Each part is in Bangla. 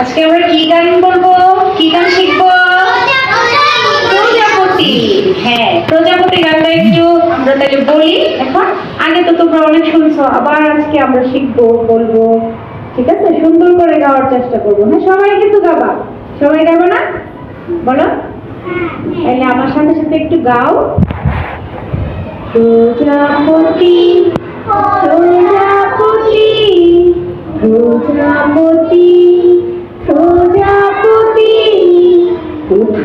আজকে আমরা কি গান বলব? কি গান শিখব? প্রজাপতি। হ্যাঁ প্রজাপতি গানটা একটু আমরা তাহলে বলি। এখন আগে তো তোমরা অনেক শুনছো, আবার আজকে আমরা শিখব, বলব। ঠিক আছে? সুন্দর করে গাওয়ার চেষ্টা করব। হ্যাঁ সবাই কিন্তু গাবা। সবাই গাবো না? বলো। তাহলে আমার সাথে সাথে একটু গাও। প্রজাপতি প্রজাপতি প্রজাপতি।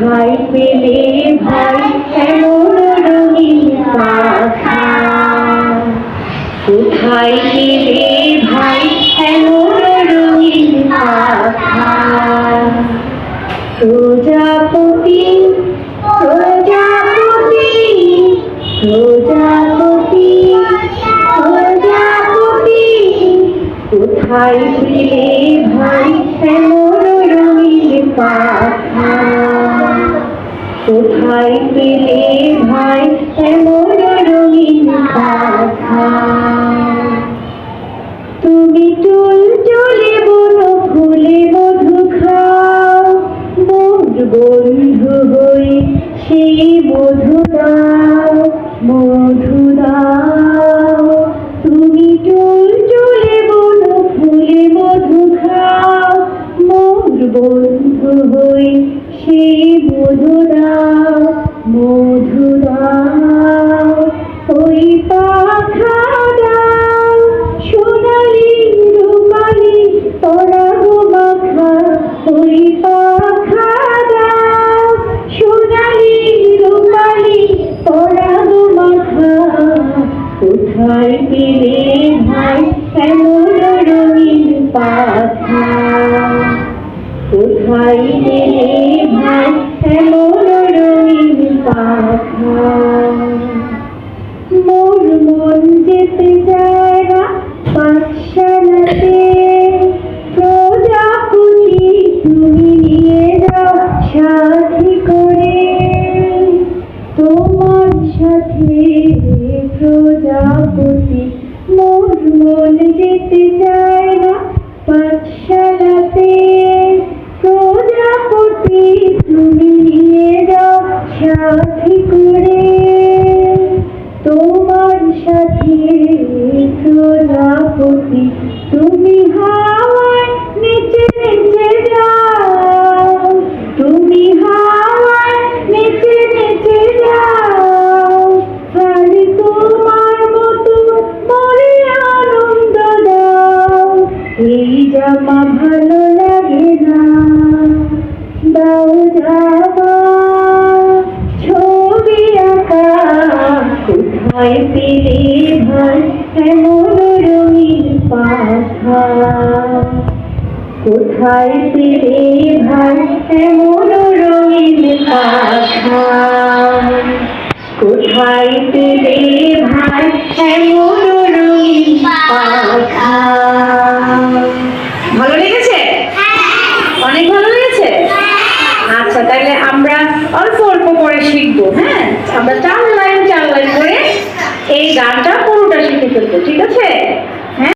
কোথায় পেলে ভাই এমন রঙিন পাখা? কোথায় পেলে ভাই এমন রঙিন পাখা? প্রজাপতি প্রজাপতি প্রজাপতি প্রজাপতি, কোথায় পেলে ভাই এমন রঙিন পাখা? কোথায় পেলে ভাই? এমন রঙিন পাখা পাখা কোথায় পাখা মোর মন যেতে সাথী করে তোমার সাথে প্রজাপতি মোর মন যেতে চায় কোথায় পেলে ভাই এমন রঙিন পাখা কোথায় পেলে ভাই এমন রঙিন পাখা কোথায় পেলে ভাই এমন রঙিন পাখা ভালো লেগেছে? অনেক ভালো লেগেছে? আচ্ছা তাহলে আমরা অল্প অল্প করে শিখব হ্যাঁ? আমরা চার লাইন চার লাইন করে এই গানটা পুরোটা শিখে ফেলব ঠিক আছে?